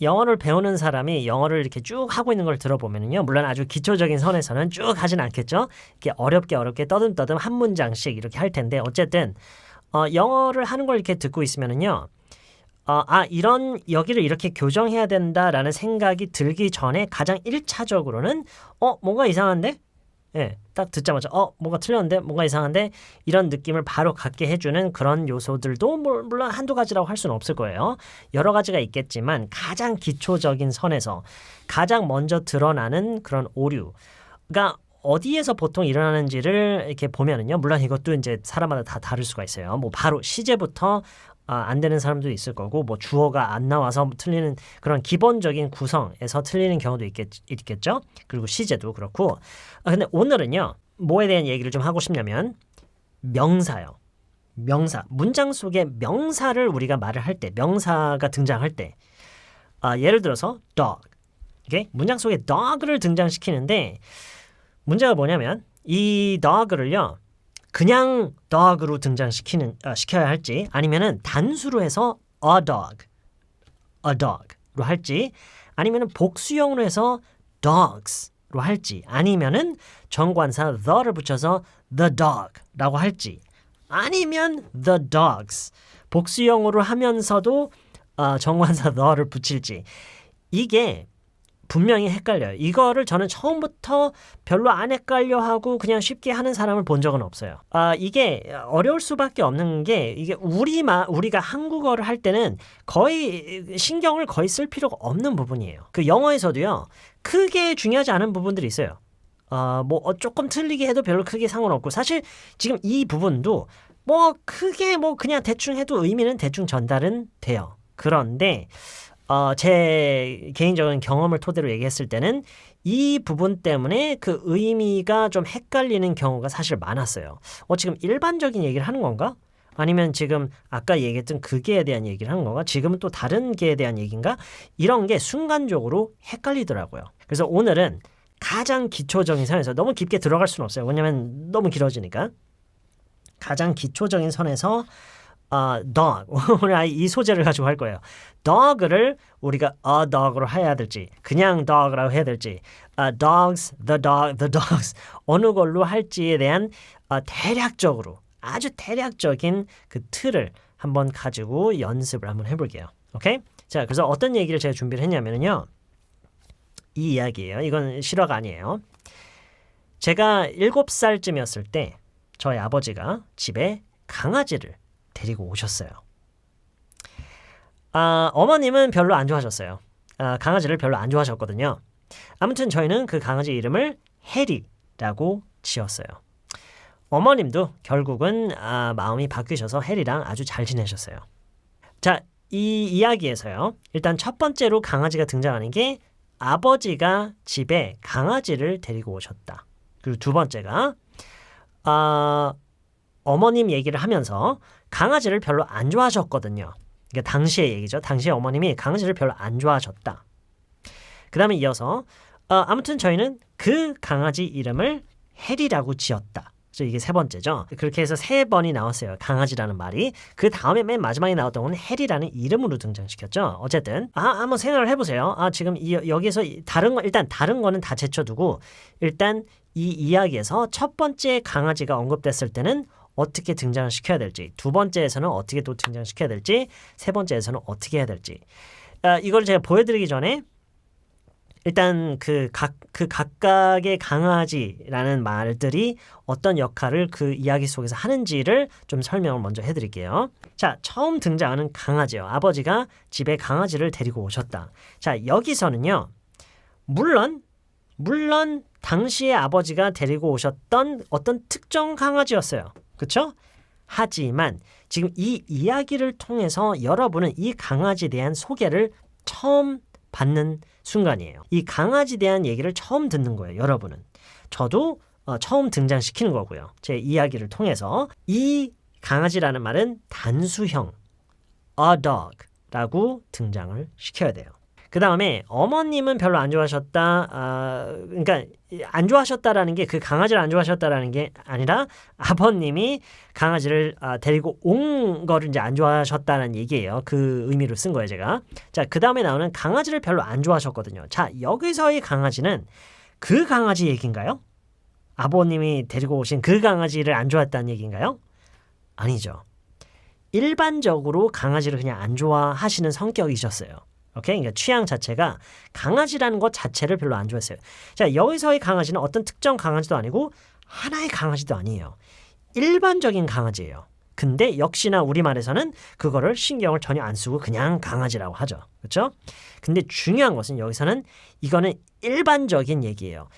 영어를 배우는 사람이 영어를 이렇게 쭉 하고 있는 걸 들어보면요. 물론 아주 기초적인 선에서는 쭉 하진 않겠죠. 이렇게 어렵게 어렵게 떠듬떠듬 한 문장씩 이렇게 할 텐데 어쨌든 어, 영어를 하는 걸 이렇게 듣고 있으면은요. 어, 아, 이런 여기를 이렇게 교정해야 된다라는 생각이 들기 전에 가장 1차적으로는 어, 뭔가 이상한데? 예, 딱 듣자마자 어, 뭔가 틀렸는데? 뭔가 이상한데? 이런 느낌을 바로 갖게 해주는 그런 요소들도 물- 물론 한두 가지라고 할 수는 없을 거예요. 여러 가지가 있겠지만 가장 기초적인 선에서 가장 먼저 드러나는 그런 오류가 어디에서 보통 일어나는지를 이렇게 보면은요. 물론 이것도 이제 사람마다 다 다를 수가 있어요. 뭐 바로 시제부터 아, 안 되는 사람도 있을 거고 뭐 주어가 안 나와서 틀리는 그런 기본적인 구성에서 틀리는 경우도 있겠, 있겠죠. 그리고 시제도 그렇고. 아, 근데 오늘은요. 뭐에 대한 얘기를 좀 하고 싶냐면 명사요. 명사. 문장 속에 명사를 우리가 말을 할 때, 명사가 등장할 때, 아, 예를 들어서 dog. 이게 문장 속에 dog를 등장시키는데 문제가 뭐냐면 이 dog를요. 그냥 dog으로 등장시키는 아, 시켜야 할지 아니면은 단수로 해서 a dog, a dog로 할지 아니면은 복수형으로 해서 dogs로 할지 아니면은 정관사 the를 붙여서 the dog라고 할지 아니면 the dogs 복수형으로 하면서도 어, 정관사 the를 붙일지. 이게 분명히 헷갈려요. 이거를 저는 처음부터 별로 안 헷갈려 하고 그냥 쉽게 하는 사람을 본 적은 없어요. 아, 이게 어려울 수밖에 없는 게 이게 우리마 우리가 한국어를 할 때는 거의 신경을 거의 쓸 필요가 없는 부분이에요. 그 영어에서도요. 크게 중요하지 않은 부분들이 있어요. 어, 뭐 어, 조금 틀리게 해도 별로 크게 상관없고 사실 지금 이 부분도 뭐 크게 뭐 그냥 대충 해도 의미는 대충 전달은 돼요. 그런데 어, 제 개인적인 경험을 토대로 얘기했을 때는 이 부분 때문에 그 의미가 좀 헷갈리는 경우가 사실 많았어요. 어, 지금 일반적인 얘기를 하는 건가? 아니면 지금 아까 얘기했던 그 개에 대한 얘기를 하는 건가? 지금은 또 다른 개에 대한 얘기인가? 이런 게 순간적으로 헷갈리더라고요. 그래서 오늘은 가장 기초적인 선에서 너무 깊게 들어갈 수는 없어요. 왜냐면 너무 길어지니까. 가장 기초적인 선에서 어, dog 오늘 이 소재를 가지고 할 거예요. dog를 우리가 a dog으로 해야 될지 그냥 dog라고 해야 될지 어, dogs, the dog, the dogs 어느 걸로 할지에 대한 어, 대략적으로 아주 대략적인 그 틀을 한번 가지고 연습을 한번 해볼게요. 오케이? 자, 그래서 어떤 얘기를 제가 준비를 했냐면요. 이 이야기예요. 이건 실화가 아니에요. 제가 일곱 살쯤이었을 때 저희 아버지가 집에 강아지를 데리고 오셨어요. 아, 어머님은 별로 안 좋아하셨어요. 아, 강아지를 별로 안 좋아하셨거든요. 아무튼 저희는 그 강아지 이름을 해리라고 지었어요. 어머님도 결국은 아, 마음이 바뀌셔서 해리랑 아주 잘 지내셨어요. 자, 이 이야기에서요. 일단 첫 번째로 강아지가 등장하는 게 아버지가 집에 강아지를 데리고 오셨다. 그리고 두 번째가 아, 어머님 얘기를 하면서 강아지를 별로 안 좋아하셨거든요. 이게 당시의 얘기죠. 당시에 어머님이 강아지를 별로 안 좋아하셨다. 그 다음에 이어서 어, 아무튼 저희는 그 강아지 이름을 해리라고 지었다. 그래서 이게 세 번째죠. 그렇게 해서 세 번이 나왔어요. 강아지라는 말이. 그 다음에 맨 마지막에 나왔던 건 해리라는 이름으로 등장시켰죠. 어쨌든 아 한번 생각을 해보세요. 아 지금 이, 여기서 다른 거 일단 다른 거는 다 제쳐두고 일단 이 이야기에서 첫 번째 강아지가 언급됐을 때는 어떻게 등장을 시켜야 될지, 두 번째에서는 어떻게 또 등장시켜야 될지, 세 번째에서는 어떻게 해야 될지. 아, 이걸 제가 보여드리기 전에 일단 그 각 그 각각의 강아지라는 말들이 어떤 역할을 그 이야기 속에서 하는지를 좀 설명을 먼저 해드릴게요. 자, 처음 등장하는 강아지요. 아버지가 집에 강아지를 데리고 오셨다. 자, 여기서는요. 물론 물론 당시에 아버지가 데리고 오셨던 어떤 특정 강아지였어요. 그렇죠? 하지만 지금 이 이야기를 통해서 여러분은 이 강아지에 대한 소개를 처음 받는 순간이에요. 이 강아지에 대한 얘기를 처음 듣는 거예요, 여러분은. 저도 어, 처음 등장시키는 거고요. 제 이야기를 통해서 이 강아지라는 말은 단수형 a dog라고 등장을 시켜야 돼요. 그 다음에 어머님은 별로 안 좋아하셨다. 아, 그러니까 안 좋아하셨다라는 게 그 강아지를 안 좋아하셨다라는 게 아니라 아버님이 강아지를 아, 데리고 온 거를 이제 안 좋아하셨다는 얘기예요. 그 의미로 쓴 거예요, 제가. 자, 그 다음에 나오는 강아지를 별로 안 좋아하셨거든요. 자, 여기서의 강아지는 그 강아지 얘기인가요? 아버님이 데리고 오신 그 강아지를 안 좋아했다는 얘기인가요? 아니죠. 일반적으로 강아지를 그냥 안 좋아하시는 성격이셨어요. 오케이? 그러니까 취향 자체가 강아지라는 것 자체를 별로 안 좋아했어요. 자, 여기서의 강아지는 어떤 특정 강아지도 아니고 하나의 강아지도 아니에요. 일반적인 강아지예요. 근데 역시나 우리말에서는 그거를 신경을 전혀 안 쓰고 그냥 강아지라고 하죠. 그렇죠? 근데 중요한 것은 여기서는 이거는 일반적인 얘기예요.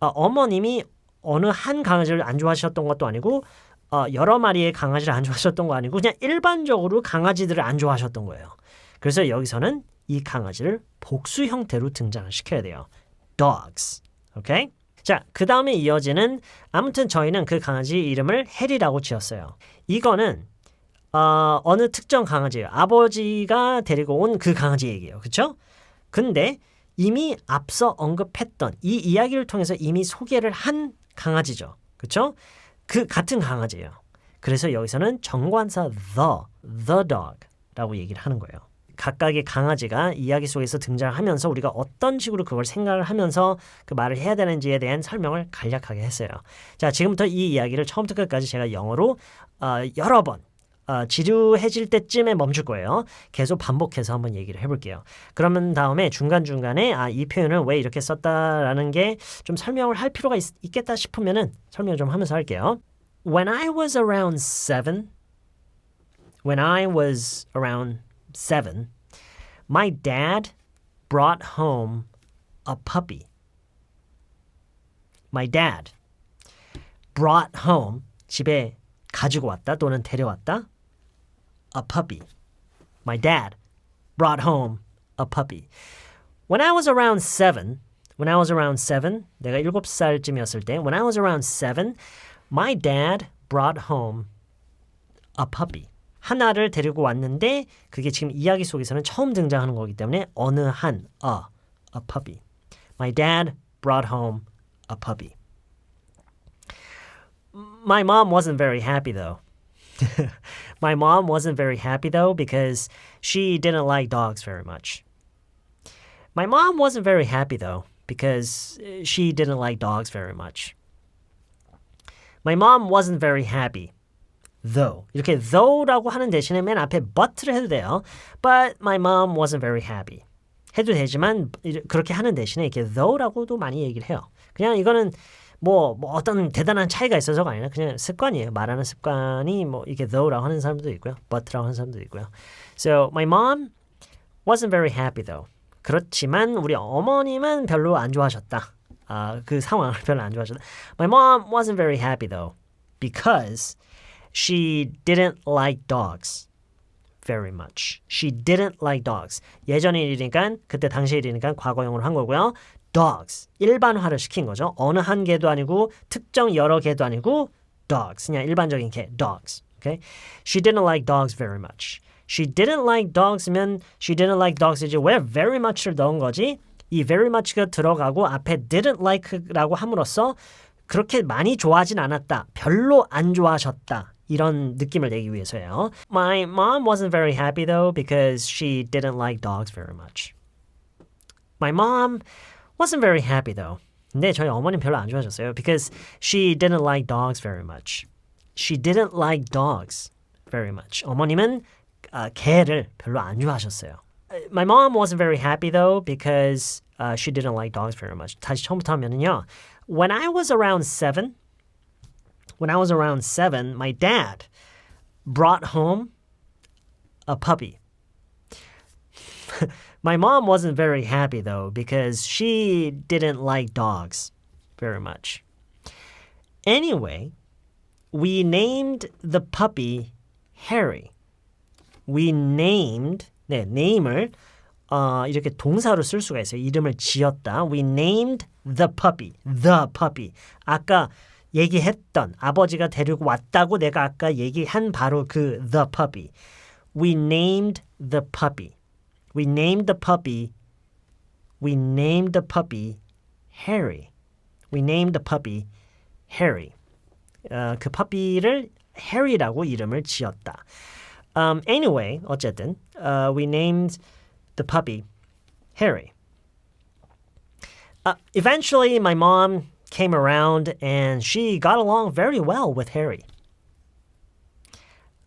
어, 어머님이 어느 한 강아지를 안 좋아하셨던 것도 아니고 어, 여러 마리의 강아지를 안 좋아하셨던 거 아니고 그냥 일반적으로 강아지들을 안 좋아하셨던 거예요. 그래서 여기서는 이 강아지를 복수 형태로 등장을 시켜야 돼요. dogs. 오케이? 자, 그 다음에 이어지는 아무튼 저희는 그 강아지 이름을 해리라고 지었어요. 이거는 어, 어느 특정 강아지예요. 아버지가 데리고 온 그 강아지 얘기예요. 그렇죠? 근데 이미 앞서 언급했던 이 이야기를 통해서 이미 소개를 한 강아지죠. 그렇죠? 그 같은 강아지예요. 그래서 여기서는 정관사 the, the dog라고 얘기를 하는 거예요. 각각의 강아지가 이야기 속에서 등장하면서 우리가 어떤 식으로 그걸 생각을 하면서 그 말을 해야 되는지에 대한 설명을 간략하게 했어요. 자, 지금부터 이 이야기를 처음부터 끝까지 제가 영어로 어, 여러 번 어, 지루해질 때쯤에 멈출 거예요. 계속 반복해서 한번 얘기를 해볼게요. 그러면 다음에 중간중간에 아, 이 표현을 왜 이렇게 썼다라는 게 좀 설명을 할 필요가 있, 있겠다 싶으면은 설명 좀 하면서 할게요. When I was around seven, when I was around seven, my dad brought home a puppy. My dad brought home 집에 가지고 왔다 또는 데려왔다 a puppy. My dad brought home a puppy. When I was around seven, when I was around seven, 내가 일곱 살쯤이었을 때, when I was around seven, my dad brought home a puppy. 하나를 데리고 왔는데 그게 지금 이야기 속에서는 처음 등장하는 거기 때문에 어느 한 a a puppy. My dad brought home a puppy. My mom wasn't very happy though. My mom wasn't very happy though because she didn't like dogs very much. My mom wasn't very happy though because she didn't like dogs very much. My mom wasn't very happy though. 이렇게 though라고 하는 대신에 맨 앞에 but를 해도 돼요. But my mom wasn't very happy. 해도 되지만 그렇게 하는 대신에 이렇게 though라고도 많이 얘기를 해요. 그냥 이거는 뭐, 뭐 어떤 대단한 차이가 있어서가 아니라 그냥 습관이에요. 말하는 습관이 뭐 이게 though라고 하는 사람도 있고요. but라고 하는 사람도 있고요. So my mom wasn't very happy though. 그렇지만 우리 어머님은 별로 안 좋아하셨다. 아, 그 상황을 별로 안 좋아하셨다. My mom wasn't very happy though because she didn't like dogs very much. She didn't like dogs. 예전의 일이니까 그때 당시 일이니까 과거형으로 한 거고요. dogs 일반화를 시킨 거죠. 어느 한 개도 아니고 특정 여러 개도 아니고 dogs 그냥 일반적인 개 dogs. Okay? She didn't like dogs very much. She didn't like dogs면 she didn't like dogs 이제 왜 very much를 넣은 거지? 이 very much가 들어가고 앞에 didn't like라고 함으로써 그렇게 많이 좋아하진 않았다. 별로 안 좋아하셨다. 이런 느낌을 내기 위해서예요. My mom wasn't very happy though because she didn't like dogs very much. My mom wasn't very happy though. 근데 저희 어머님 별로 안 좋아하셨어요. Because she didn't like dogs very much. She didn't like dogs very much. 어머님은 아, 개를 별로 안 좋아하셨어요. My mom wasn't very happy though because uh, she didn't like dogs very much. 다시 처음부터 하면은요. When I was around seven, when I was around seven, my dad brought home a puppy. My mom wasn't very happy though because she didn't like dogs very much. Anyway, we named the puppy Harry. We named 네, name을 어, 이렇게 동사로 쓸 수가 있어요. 이름을 지었다. We named the puppy. The puppy. 아까 얘기했던 아버지가 데리고 왔다고 내가 아까 얘기한 바로 그 the puppy. We named the puppy. We named the puppy we named the puppy Harry. We named the puppy Harry. 어, 그 퍼피를 해리라고 이름을 지었다. Um, anyway, 어쨌든 uh, we named the puppy Harry. Uh, eventually, my mom came around and she got along very well with Harry.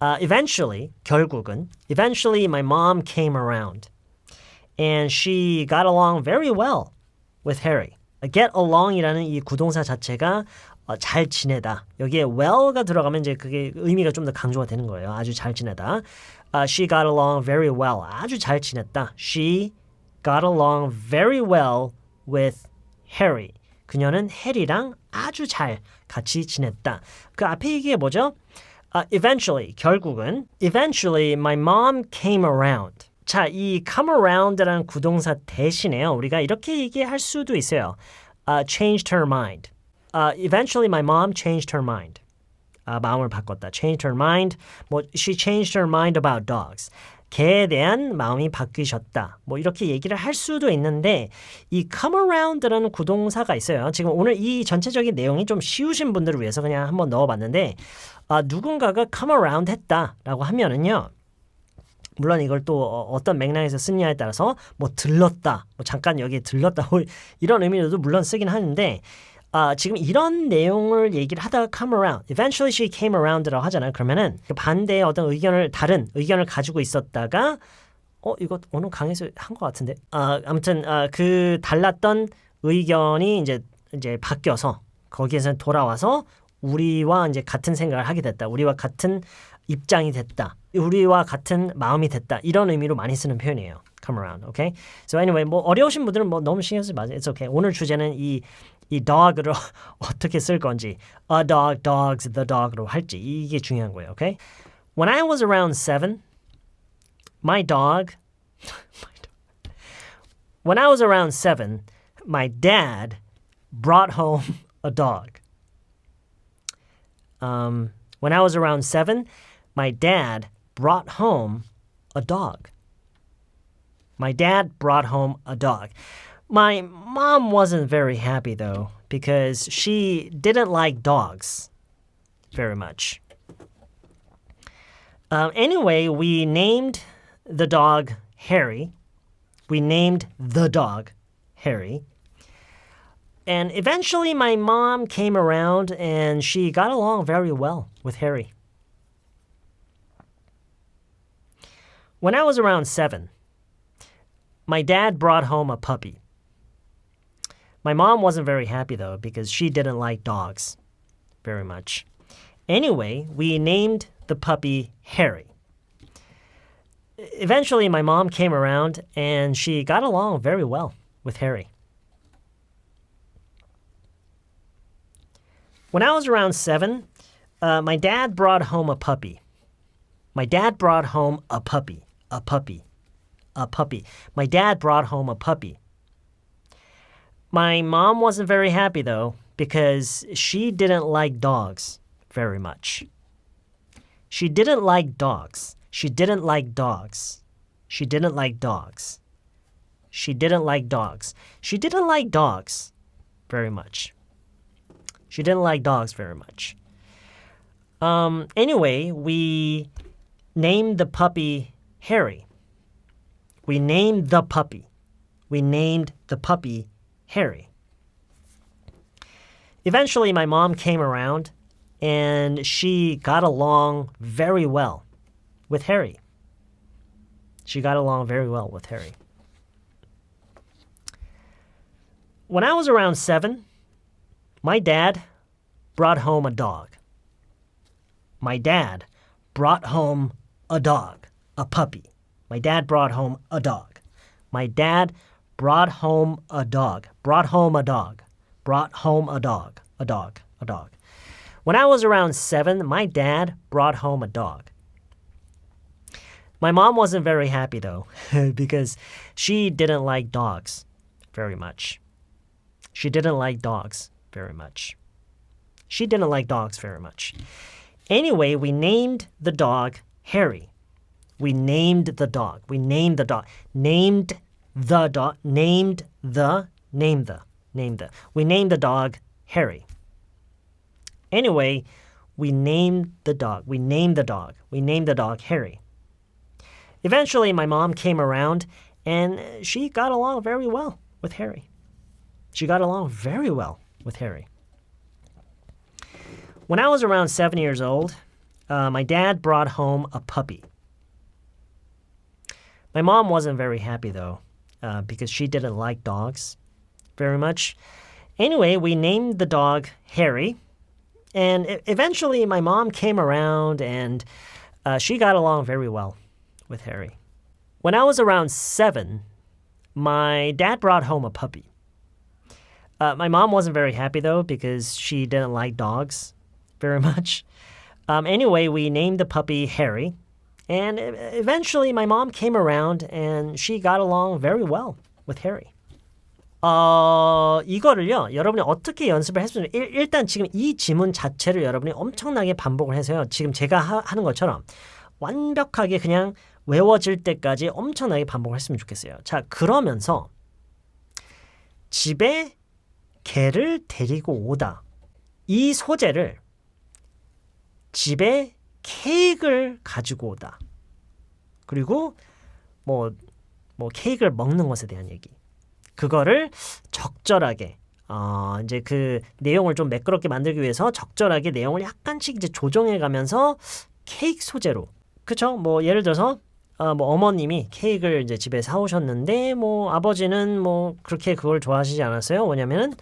Uh, eventually, 결국은, eventually my mom came around and she got along very well with Harry. get along이라는 이 구동사 자체가 어, 잘 지내다. 여기에 well가 들어가면 이제 그게 의미가 좀 더 강조가 되는 거예요. 아주 잘 지내다. Uh, she got along very well. 아주 잘 지냈다. She got along very well with Harry. 그녀는 해리랑 아주 잘 같이 지냈다. 그 앞에 이게 뭐죠? Uh, eventually, 결국은 eventually my mom came around. 자, 이 come around라는 구동사 대신에요. 우리가 이렇게 얘기할 수도 있어요. Uh, changed her mind. Uh, eventually my mom changed her mind. 아, 마음을 바꿨다. changed her mind. 뭐 she changed her mind about dogs. 개에 대한 마음이 바뀌셨다. 뭐 이렇게 얘기를 할 수도 있는데 이 come around라는 구동사가 있어요. 지금 오늘 이 전체적인 내용이 좀 쉬우신 분들을 위해서 그냥 한번 넣어봤는데 아, 누군가가 come around 했다라고 하면은요. 물론 이걸 또 어떤 맥락에서 쓰냐에 따라서 뭐 들렀다, 뭐 잠깐 여기에 들렀다 뭐 이런 의미로도 물론 쓰긴 하는데 아, 지금 이런 내용을 얘기를 하다가 come around, eventually she came around라고 하잖아요. 그러면은 그 반대의 어떤 의견을 다른 의견을 가지고 있었다가 어 이거 오늘 강의에서 한 것 같은데 아, 아무튼 아, 그 달랐던 의견이 이제 이제 바뀌어서 거기에서 돌아와서 우리와 이제 같은 생각을 하게 됐다. 우리와 같은 입장이 됐다. 우리와 같은 마음이 됐다. 이런 의미로 많이 쓰는 표현이에요. come around. Okay? So anyway, 뭐 어려우신 분들은 뭐 너무 신경 쓰지 마세요. It's okay. 오늘 주제는 이, 이 dog으로 어떻게 쓸 건지 a dog, dogs, the dog으로 할지 이게 중요한 거예요. Okay? When I was around seven, my dog, when I was around seven, my dad brought home a dog. Um, when I was around seven, my dad brought home a dog. My dad brought home a dog. My mom wasn't very happy though because she didn't like dogs very much. Um, anyway, we named the dog Harry. We named the dog Harry. And eventually, my mom came around and she got along very well with Harry. When I was around seven, my dad brought home a puppy. My mom wasn't very happy though because she didn't like dogs very much. Anyway, we named the puppy Harry. Eventually, my mom came around and she got along very well with Harry. When I was around seven, uh, my dad brought home a puppy. My dad brought home a puppy a puppy. A puppy. My dad brought home a puppy. My mom wasn't very happy though because she didn't like dogs very much. She didn't like dogs. She didn't like dogs. She didn't like dogs. She didn't like dogs. She didn't like dogs very much. She didn't like dogs very much. Um, anyway, we named the puppy Harry. We named the puppy. We named the puppy Harry. Eventually, my mom came around and she got along very well with Harry. She got along very well with Harry. When I was around seven, my dad brought home a dog. My dad brought home a dog a puppy. My dad brought home a dog. My dad brought home a dog. Brought home a dog. Brought home a dog. A dog. A dog. When I was around seven, my dad brought home a dog. My mom wasn't very happy though, because she didn't like dogs very much. She didn't like dogs very much. She didn't like dogs very much. Anyway, we named the dog Harry. We named the dog. We named the dog. Named the dog named the name the name the we named the dog Harry. Anyway, we named the dog. We named the dog. We named the dog Harry. Eventually, my mom came around and she got along very well with Harry. She got along very well with Harry. When I was around seven years old, uh, my dad brought home a puppy. My mom wasn't very happy though, uh, because she didn't like dogs very much. Anyway, we named the dog Harry, and eventually my mom came around and uh, she got along very well with Harry. When I was around seven, my dad brought home a puppy. Uh, my mom wasn't very happy though because she didn't like dogs very much. Um, anyway, we named the puppy Harry, and e- eventually my mom came around and she got along very well with Harry. 어, 이거를요, 여러분이 어떻게 연습을 했으면, 일, 일단 지금 이 지문 자체를 여러분이 엄청나게 반복을 해서요, 지금 제가 하, 하는 것처럼 완벽하게 그냥 외워질 때까지 엄청나게 반복을 했으면 좋겠어요. 자, 그러면서 집에 개를 데리고 오다. 이 소재를 집에 케이크를 가지고 오다. 그리고 뭐, 뭐 케이크를 먹는 것에 대한 얘기. 그거를 적절하게 어, 이제 그 내용을 좀 매끄럽게 만들기 위해서 적절하게 내용을 약간씩 이제 조정해 가면서 케이크 소재로 그쵸? 뭐 예를 들어서 어, 뭐 어머님이 케이크를 이제 집에 사오셨는데 뭐 아버지는 뭐 그렇게 그걸 좋아하시지 않았어요. 왜냐면은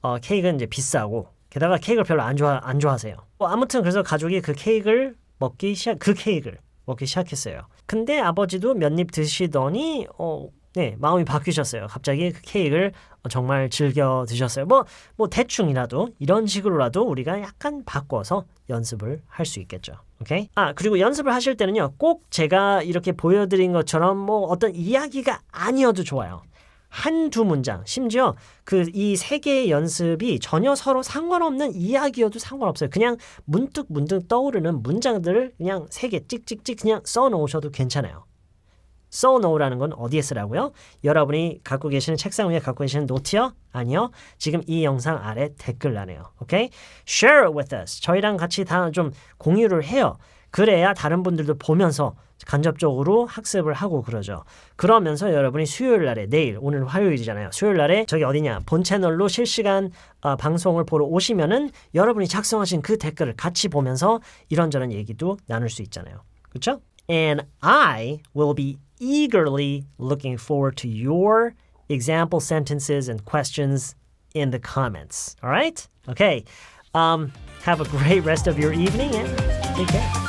어, 케이크는 이제 비싸고 게다가 케이크를 별로 안 좋아 안 좋아하세요. 뭐 아무튼 그래서 가족이 그 케이크를 먹기 시작 그 케이크를 먹기 시작했어요. 근데 아버지도 몇 입 드시더니 어 네, 마음이 바뀌셨어요. 갑자기 그 케이크를 정말 즐겨 드셨어요. 뭐, 뭐 대충이라도 이런 식으로라도 우리가 약간 바꿔서 연습을 할 수 있겠죠. 오케이? 아, 그리고 연습을 하실 때는요. 꼭 제가 이렇게 보여드린 것처럼 뭐 어떤 이야기가 아니어도 좋아요. 한 두 문장, 심지어 그 이 세 개의 연습이 전혀 서로 상관없는 이야기여도 상관없어요. 그냥 문득 문득 떠오르는 문장들을 그냥 세 개 찍찍찍 그냥 써 놓으셔도 괜찮아요. so know라는 건 어디에 쓰라고요? 여러분이 갖고 계시는 책상 위에 갖고 계시는 노트요? 아니요. 지금 이 영상 아래 댓글란에요. 오케이? Share it with us. 저희랑 같이 다 좀 공유를 해요. 그래야 다른 분들도 보면서 간접적으로 학습을 하고 그러죠. 그러면서 여러분이 수요일 날에 내일 오늘 화요일이잖아요. 수요일 날에 저기 어디냐 본 채널로 실시간 어, 방송을 보러 오시면은 여러분이 작성하신 그 댓글을 같이 보면서 이런저런 얘기도 나눌 수 있잖아요. 그렇죠? And I will be eagerly looking forward to your example sentences and questions in the comments. All right? Okay. Um, have a great rest of your evening and take care.